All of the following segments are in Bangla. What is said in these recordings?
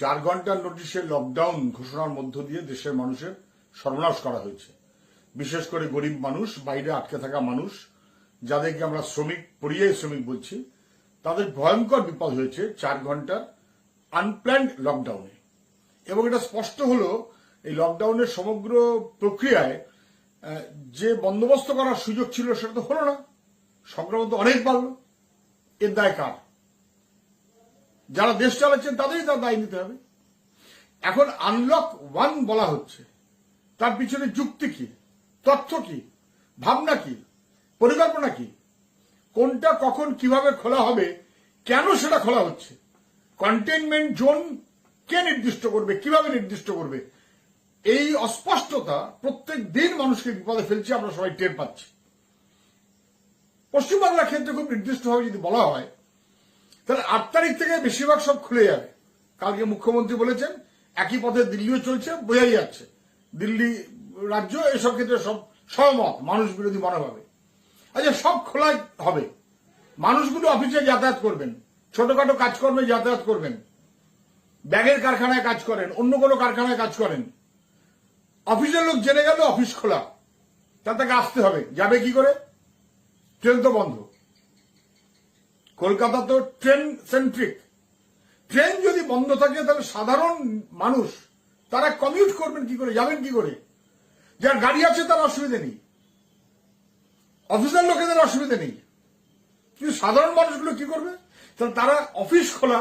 চার ঘণ্টার নোটিশে লকডাউন ঘোষণার মধ্য দিয়ে দেশের মানুষের সর্বনাশ করা হয়েছে। বিশেষ করে গরিব মানুষ, বাইরে আটকে থাকা মানুষ, যাদেরকে আমরা শ্রমিক পরিযায়ী শ্রমিক বলছি, তাদের ভয়ঙ্কর বিপদ হয়েছে চার ঘণ্টার আনপ্ল্যান্ড লকডাউনে এবং এটা স্পষ্ট হলো, এই লকডাউনের সমগ্র প্রক্রিয়ায় যে বন্দোবস্ত করার সুযোগ ছিল সেটা তো হলো না। সংক্রমণ তো অনেক বাড়লো। এর দায় কার? যারা দেশ চালাচ্ছেন, তাদেরই তার দায় নিতে হবে। এখন আনলক ওয়ান বলা হচ্ছে। তার পিছনে যুক্তি কি? তথ্য কি? ভাবনা কি? পরিকল্পনা কি? কোনটা কখন কীভাবে খোলা হবে? কেন সেটা খোলা হচ্ছে? কন্টেনমেন্ট জোন কে নির্দিষ্ট করবে? কীভাবে নির্দিষ্ট করবে? এই অস্পষ্টতা প্রত্যেক দিন মানুষকে বিপদে ফেলছে, আমরা সবাই টের পাচ্ছি। পশ্চিমবাংলার ক্ষেত্রে খুব নির্দিষ্টভাবে যদি বলা হয় তাহলে আট তারিখ থেকে বেশিরভাগ সব খুলে যাবে। কালকে মুখ্যমন্ত্রী বলেছেন, একই পথে দিল্লিও চলছে, বোঝাই যাচ্ছে। দিল্লি রাজ্য এসব ক্ষেত্রে সব সহমত, মানুষ বিরোধী মনোভাবে। আচ্ছা সব খোলা হবে। মানুষগুলো অফিসে যাতায়াত করবেন, ছোটখাটো কাজকর্মে যাতায়াত করবেন, ব্যাগের কারখানায় কাজ করেন, অন্য কোনো কারখানায় কাজ করেন। অফিসের লোক জেনে গেল, অফিস খোলা। তা তাকে আসতে হবে। যাবে কি করে? ট্রেন তো বন্ধ। কলকাতা তো ট্রেন সেন্ট্রিক ট্রেন যদি বন্ধ থাকে, তাহলে সাধারণ মানুষ, তারা কমিউট করবেন কি করে, যাবেন কি করে? যার গাড়ি আছে, তার অসুবিধা নেই। অফিসের লোকেদের অসুবিধা নেই। কিন্তু সাধারণ মানুষগুলো কি করবে? তাহলে তারা অফিস খোলা,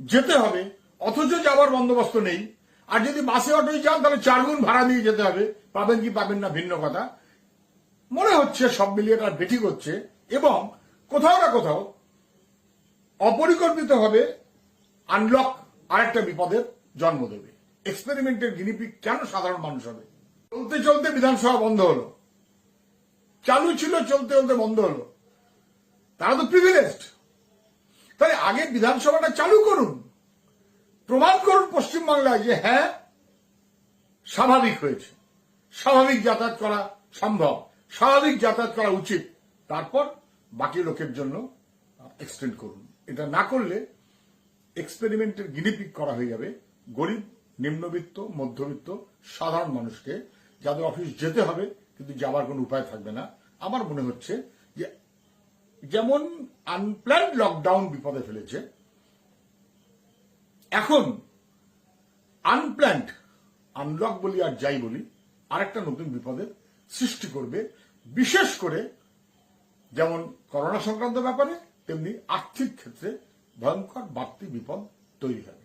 যেতে হবে, অথচ যাওয়ার বন্দোবস্ত নেই। আর যদি বাসে, অটোয় যান, তাহলে চার গুণ ভাড়া দিয়ে যেতে হবে। পাবেন কি পাবেন না, ভিন্ন কথা। মনে হচ্ছে সব মিলিয়ে এটা বেঠিক হচ্ছে এবং কোথাও না কোথাও অপরিকল্পিতভাবে আনলক আরেকটা বিপদের জন্ম দেবে। এক্সপেরিমেন্টের গিনিপিক কেন সাধারণ মানুষ হবে? চলতে চলতে বিধানসভা বন্ধ হলো। চালু ছিল, চলতে চলতে বন্ধ হলো। তারা তো প্রিভিলেজড তাই আগে বিধানসভাটা চালু করুন। প্রমাণ করুন পশ্চিমবাংলায় যে হ্যাঁ স্বাভাবিক হয়েছে। স্বাভাবিক যাতায়াত করা সম্ভব। স্বাভাবিক যাতায়াত করা উচিত। তারপর বাকি লোকের জন্য এক্সটেন্ড করুন। এটা না করলে এক্সপেরিমেন্টের গিনিপিক করা হয়ে যাবে। গরিব, নিম্নবিত্ত, মধ্যবিত্ত, সাধারণ মানুষকে যাদের অফিস যেতে হবে, কিন্তু যাবার কোনো উপায় থাকবে না। আমার মনে হচ্ছে যে যেমন আনপ্ল্যান্ড লকডাউন বিপদে ফেলেছে, এখন আনপ্ল্যান্ড আনলক বলি আর যাই বলি, আরেকটা নতুন বিপদের সৃষ্টি করবে। বিশেষ করে যেমন করোনা সংক্রান্ত ব্যাপারে তেমনি আর্থিক ক্ষেত্রে ভয়ঙ্কর বাড়তি বিপদ তৈরি হবে।